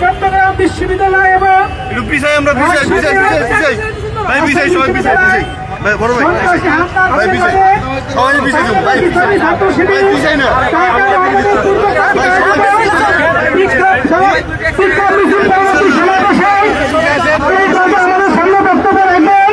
চট্টগ্রাম বিশ্ববিদ্যালয় এবং সামনে বক্তব্য রাখবেন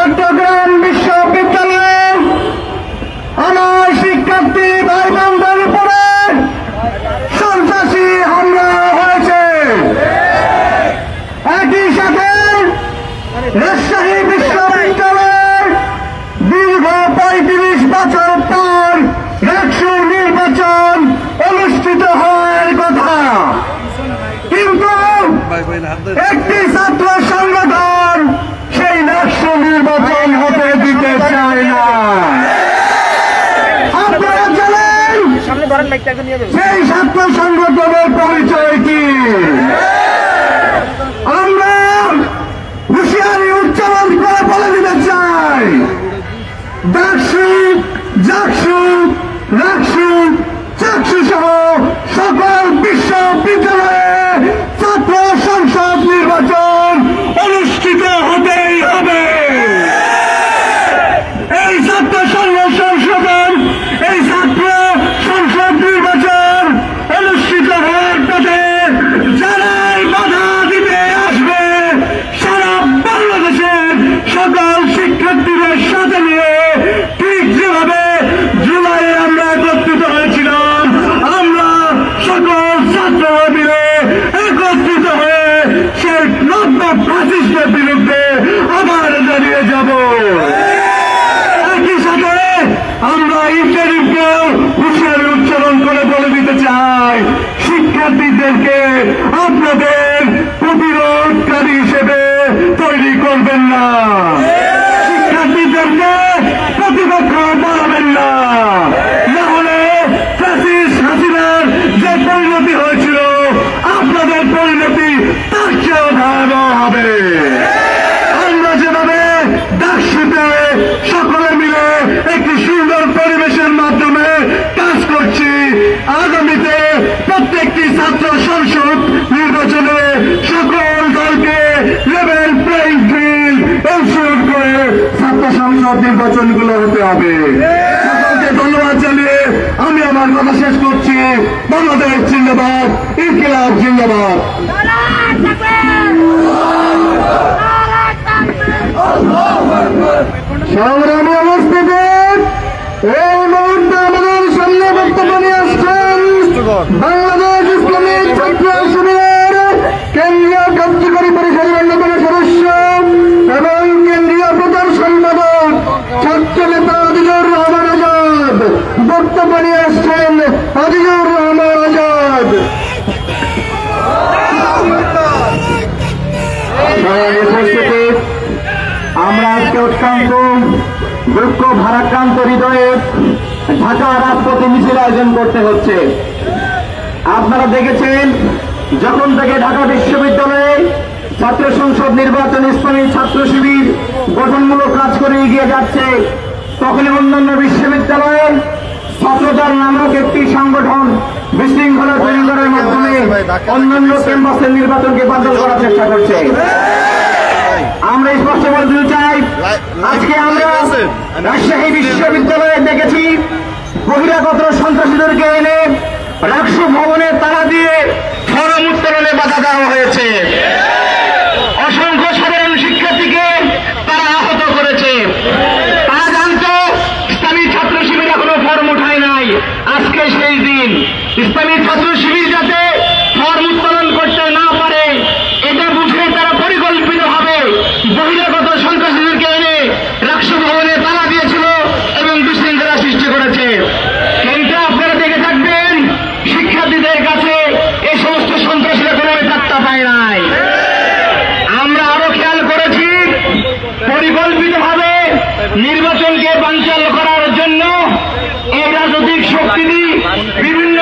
চট্টগ্রাম সেই ছাত্র সংগঠনের পরিচয় কি? আমরা হুঁশিয়ারি উচ্চারণ করে বলে দিতে চাই। ডাকসু জাকসু, রাকসু, চাকসু সহ সকল বিশ্ববিদ্যালয়ে নির্বাচনগুলো হতে হবে। ধন্যবাদ জানিয়ে আমি আমার কথা শেষ করছি। বাংলাদেশ জিন্দাবাদ ইনকিলাব জিন্দাবাদ। সামরাম ভারাক্রান্ত দুঃখ ভারাক্রান্ত হৃদয়ে ঢাকা রাজপথে মিছিল আয়োজন করতে হচ্ছে। আপনারা দেখেছেন, যখন থেকে ঢাকা বিশ্ববিদ্যালয়ে ছাত্র সংসদ নির্বাচন ইসলামী ছাত্র শিবির গঠনমূলক কাজ করে এগিয়ে যাচ্ছে, তখনই অন্যান্য বিশ্ববিদ্যালয়ে ছাত্রদল নামক একটি সংগঠন বিশৃঙ্খলা তৈরি করার মাধ্যমে অন্যান্য ক্যাম্পাসের নির্বাচনকে বাতিল করার চেষ্টা করছে। আমরা স্পষ্ট করে দিতে চাই। আজকে আমরা রাজশাহী বিশ্ববিদ্যালয়ে দেখেছি বহিরাগত সন্ত্রাসীদেরকে এনে রাষ্ট্র ভবনে তারা দিয়ে ফরম উত্তোলনে বাধা দেওয়া হয়েছে। তিনি বিভিন্ন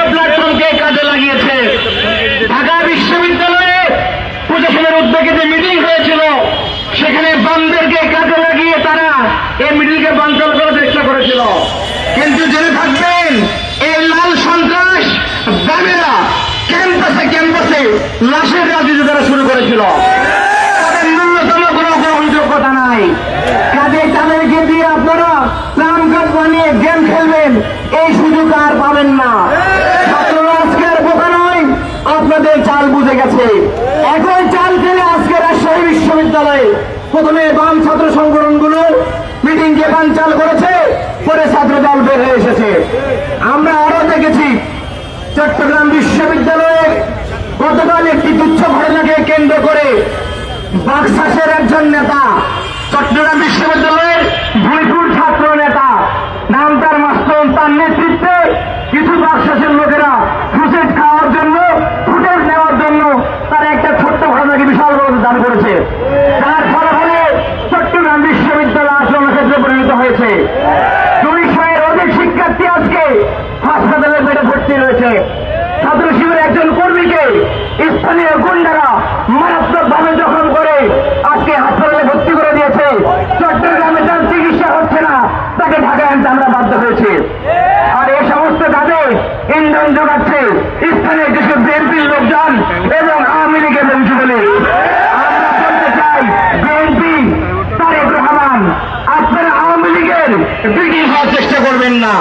চট্টগ্রাম বিশ্ববিদ্যালয়ে গতকাল একটি তুচ্ছ ঘটনাকে কেন্দ্র করে বাক্সাসের একজন নেতা, চট্টগ্রাম বিশ্ববিদ্যালয়ের ভুইপুর ছাত্র নেতা, নাম তার মাস্টন তার নেতৃত্বে কিছু বাক্সাসের লোকেরা ফুটেজ খাওয়ার জন্য, ফুটেজ নেওয়ার জন্য তার একটা ছোট্ট ঘটনাকে বিশাল বড় দান করেছে। তার ফলাফলে চট্টগ্রাম বিশ্ববিদ্যালয় আশ্রমের ক্ষেত্রে পরিণত হয়েছে। দুইশোয়ের অধিক শিক্ষার্থী আজকে হাসপাতালের রয়েছে ছাত্র শিবিরের একজন কর্মীকে স্থানীয় গুন্ডারা মারাত্মকভাবে জখম করে আজকে হাসপাতালে ভর্তি করে দিয়েছে। চট্টগ্রামে তার চিকিৎসা হচ্ছে না, তাকে ঢাকায় আনতে আমরা বাধ্য হয়েছি। আর এই সমস্ত কাজে ইন্ধন যোগাচ্ছে স্থানীয় কিছু বিএনপির লোকজন এবং আওয়ামী লীগের লোকজনে আমরা বিএনপি তারেক রহমান, আপনারা আওয়ামী লীগের ব্রিটিশ হওয়ার চেষ্টা করবেন না।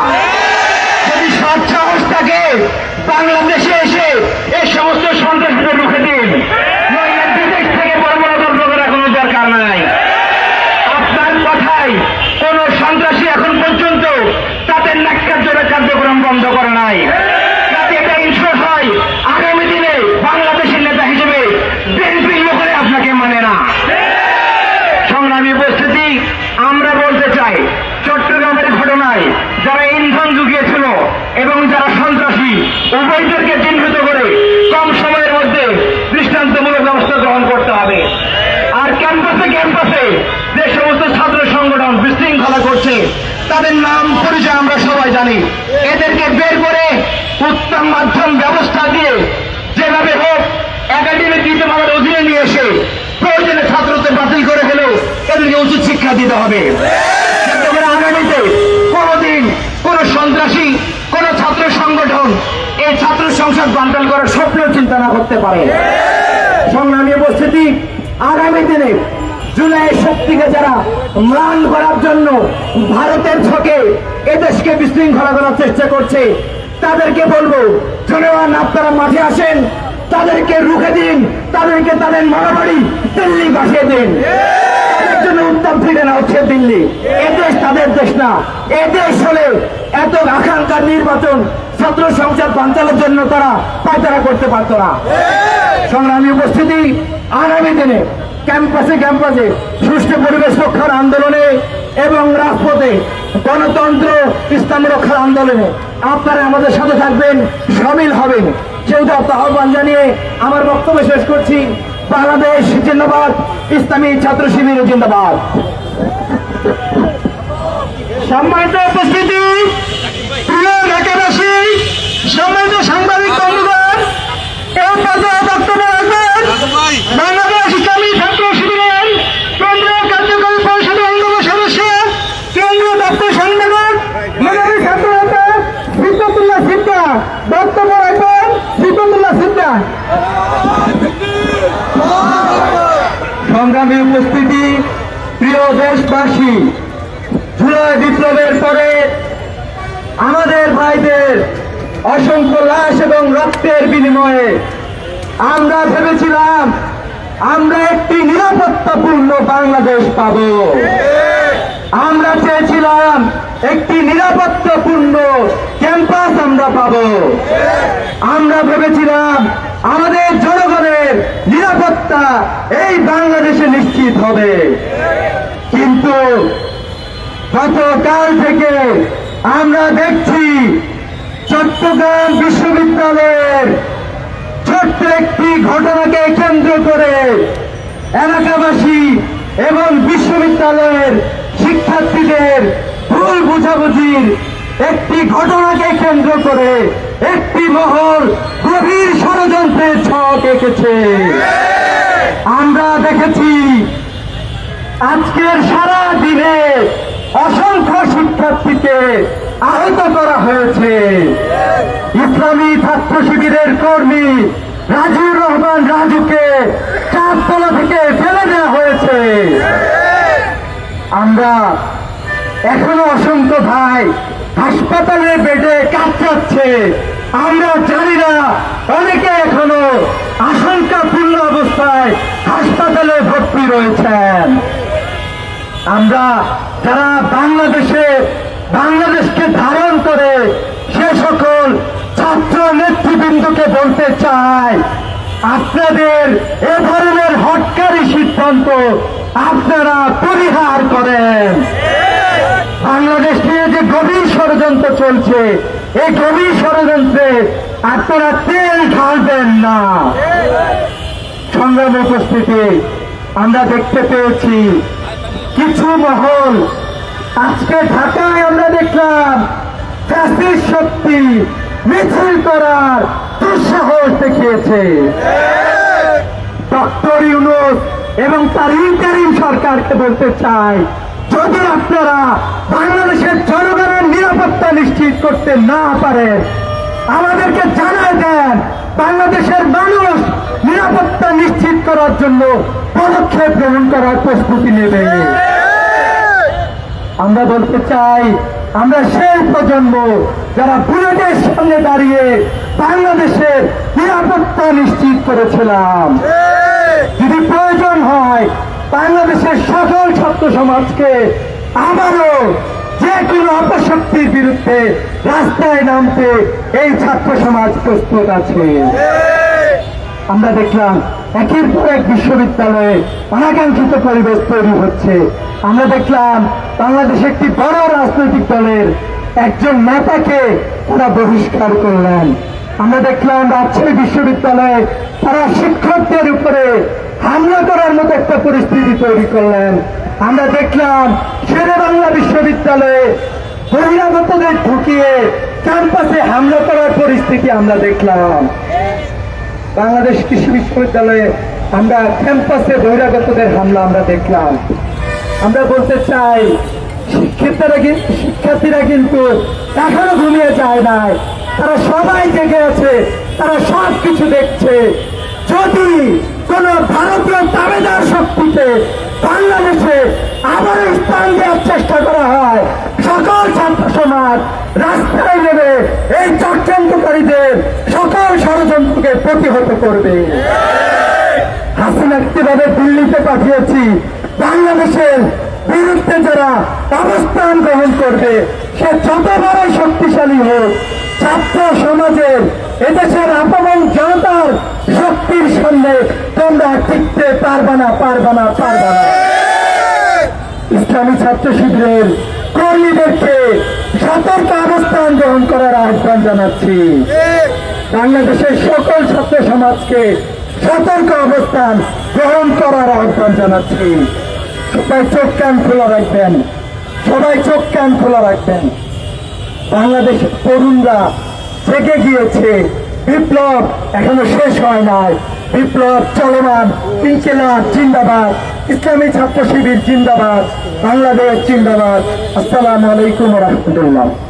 সন্ত্রাসী উভয়দেরকে চিহ্নিত করে কম সময়ের মধ্যে দৃষ্টান্তমূলক ব্যবস্থা গ্রহণ করতে হবে। আর ক্যাম্পাসে ক্যাম্পাসে যে সমস্ত ছাত্র সংগঠন বিশৃঙ্খলা করছে, তাদের নাম পরিচয় আমরা সবাই জানি। এদেরকে বের করে উত্তম মাধ্যম ব্যবস্থা দিয়ে যেভাবে হোক একাডেমিক নীতিমালার অধীনে নিয়ে এসে প্রয়োজনে ছাত্রত্ব বাতিল করে হলেও এদেরকে উচিত শিক্ষা দিতে হবে যাতে করে আগামীতে কোনোদিন কোন সন্ত্রাসী কোন ছাত্র সংগঠন এই ছাত্র সংসদ বান্টাল করার স্বপ্ন চিন্তা না করতে পারে। সংগ্রামী উপস্থিতি আগামী দিনে জুলাই শক্তিকে যারা ম্লান করার জন্য ভারতের ছকে এদেশকে বিশৃঙ্খলা করার চেষ্টা করছে, তাদেরকে বলব জনগণ আপনারা মাঠে আসেন, তাদেরকে রুখে দিন, তাদেরকে তাদের মারামারি দিল্লি পাঠিয়ে দিন। জন্য উত্তম ফিরে না হচ্ছে দিল্লি। এদেশ তাদের দেশ না। এদেশ হলে এত আকাঙ্ক্ষার নির্বাচন ছাত্র সংসদ বাঞ্চালের জন্য তারা পায়তারা করতে পারতো না। সংগ্রামী উপস্থিতি আগামী দিনে ক্যাম্পাসে ক্যাম্পাসে সুষ্ঠু পরিবেশ রক্ষার আন্দোলনে এবং রাজপথে গণতন্ত্র, ইসলাম রক্ষার আন্দোলনে আপনারা আমাদের সাথে থাকবেন, সামিল হবেন। সেহেতু আপনার আহ্বান জানিয়ে আমার বক্তব্য শেষ করছি, বাংলাদেশ জিন্দাবাদ, ইসলামী ছাত্র শিবির জিন্দাবাদ। সম্মানিত উপস্থিতি সম্মানিত সাংবাদিক বন্ধুগণ, এই পর্যায়ে বক্তব্য রাখবেন বাংলাদেশ কেন্দ্রীয় কার্যকরী পরিষদের সদস্য, কেন্দ্রীয় দপ্তর সম্মেলন মেধাবী ছাত্র নেতা সিদ্ধাতুল্লাহ সিদ্ধা বক্তব্য রাখবেন সংগ্রামী উপস্থিতি, প্রিয় দেশবাসী, জুলাই বিপ্লবের পরে আমাদের ভাইদের অসংখ্য লাশ এবং রক্তের বিনিময়ে আমরা ভেবেছিলাম, আমরা একটি নিরাপত্তাপূর্ণ বাংলাদেশ পাব। আমরা চেয়েছিলাম একটি নিরাপত্তাপূর্ণ ক্যাম্পাস আমরা পাব। আমরা ভেবেছিলাম আমাদের জনগণের নিরাপত্তা এই বাংলাদেশে নিশ্চিত হবে। কিন্তু গতকাল থেকে আমরা দেখছি চট্টগ্রাম বিশ্ববিদ্যালয়ের ছোট্ট একটি ঘটনাকে কেন্দ্র করে এলাকাবাসী এবং বিশ্ববিদ্যালয়ের শিক্ষার্থীদের ভুল বুঝাবুঝির একটি ঘটনাকে কেন্দ্র করে একটি মহল গভীর ষড়যন্ত্রের ছক এঁকেছে। আমরা দেখেছি, আজকের সারা দিনে অসংখ্য শিক্ষার্থীকে আহত করা হয়েছে। ইসলামী ছাত্র শিবিরের কর্মী রাজুর রহমান রাজুকে চারতলা থেকে ফেলে দেওয়া হয়েছে। আমরা এখনও অসংখ্য ভাই হাসপাতালে বেডে কাতরাচ্ছে আমরা জানি না, অনেকে এখনও আশঙ্কাপূর্ণ অবস্থায় হাসপাতালে ভর্তি রয়েছেন। আমরা যারা বাংলাদেশে, বাংলাদেশকে ধারণ করে সে সকল ছাত্র নেতৃবৃন্দকে বলতে চায়, আপনাদের এ ধরনের হটকারী সিদ্ধান্ত আপনারা পরিহার করেন। বাংলাদেশ নিয়ে যে গভীর ষড়যন্ত্র চলছে, এই গভীর ষড়যন্ত্রে আপনারা তেল ঢালবেন না। সংগ্রাম উপস্থিতি আমরা দেখতে পেয়েছি। কিছু মহল। আজকে ঢাকায় আমরা দেখলাম ফ্যাসিস্ট শক্তি মিছিল করার দুঃসাহস দেখিয়েছে। ডক্টর ইউনুস এবং তার ইন্টারিম সরকারকে বলতে চাই, যদি আপনারা বাংলাদেশের জনগণের নিরাপত্তা নিশ্চিত করতে না পারেন আমাদেরকে জানাই দেন, বাংলাদেশের মানুষ নিরাপত্তা নিশ্চিত করার জন্য পদক্ষেপ গ্রহণ করার প্রস্তুতি নেবে। আমরা বলতে চাই, আমরা সেই প্রজন্ম যারা বুলেটের সামনে দাঁড়িয়ে বাংলাদেশের নিরাপত্তা নিশ্চিত করেছিলাম। যদি প্রয়োজন হয়, বাংলাদেশের সকল ছাত্র সমাজকে আবারও যে কোনো অপশক্তির বিরুদ্ধে রাস্তায় নামতে এই ছাত্র সমাজ প্রস্তুত আছে। আমরা দেখলাম একের পর এক বিশ্ববিদ্যালয়ে অনাকাঙ্ক্ষিত পরিবেশ তৈরি হচ্ছে। আমরা দেখলাম বাংলাদেশে একটি বড় রাজনৈতিক দলের একজন নেতাকে তারা বহিষ্কার করলেন। আমরা দেখলাম রাজশাহী বিশ্ববিদ্যালয়ে তারা শিক্ষকদের উপরে হামলা করার মতো একটা পরিস্থিতি তৈরি করলেন। আমরা দেখলাম শেরে বাংলা বিশ্ববিদ্যালয়ে বহিরাগতদের ঢুকিয়ে ক্যাম্পাসে হামলা করার পরিস্থিতি আমরা দেখলাম। বাংলাদেশ কৃষি বিশ্ববিদ্যালয়ে আমরা ক্যাম্পাসে বহিরাগতদের হামলা আমরা দেখলাম। আমরা বলতে চাই শিক্ষার্থীরা কি- শিক্ষার্থীরা কিন্তু এখনও ঘুমিয়ে যায় নাই। তারা সবাই জেগে আছে, তারা সব কিছু দেখছে। যদি কোন ভারতীয় দাবেদার শক্তিতে বাংলাদেশে আবার স্থান দেওয়ার চেষ্টা করা হয়। সকল ছাত্র সমাজ রাস্তায় নেবে এই চক্রান্তকারীদের সকল ষড়যন্ত্রকে প্রতিহত করবে। হাসিনা কীভাবে দিল্লিতে পাঠিয়েছি, বাংলাদেশের বিরুদ্ধে যারা অবস্থান গ্রহণ করবে, সে যত বড়ই শক্তিশালী হোক, ছাত্র সমাজের এদেশের আপমন জনতার শক্তির সামনে তোমরা টিকতে পারবা না পারবা না পারবা না। ইসলামী ছাত্র শিবিরের কর্মীদেরকে সতর্ক অবস্থান গ্রহণ করার আহ্বান জানাচ্ছি। বাংলাদেশের সকল ছাত্র সমাজকে সতর্ক অবস্থান গ্রহণ করার আহ্বান জানাচ্ছি। সবাই চোখ কান খোলা রাখবেন। সবাই চোখ কান খোলা রাখবেন। বাংলাদেশের তরুণরা জেগে গিয়েছে। বিপ্লব এখনও শেষ হয় নাই। বিপ্লব চলমান, ইনকিলাব জিন্দাবাদ। ইসলামী ছাত্র শিবির জিন্দাবাদ। বাংলাদেশ জিন্দাবাদ। আসসালামু আলাইকুম রহমতুল্লাহ।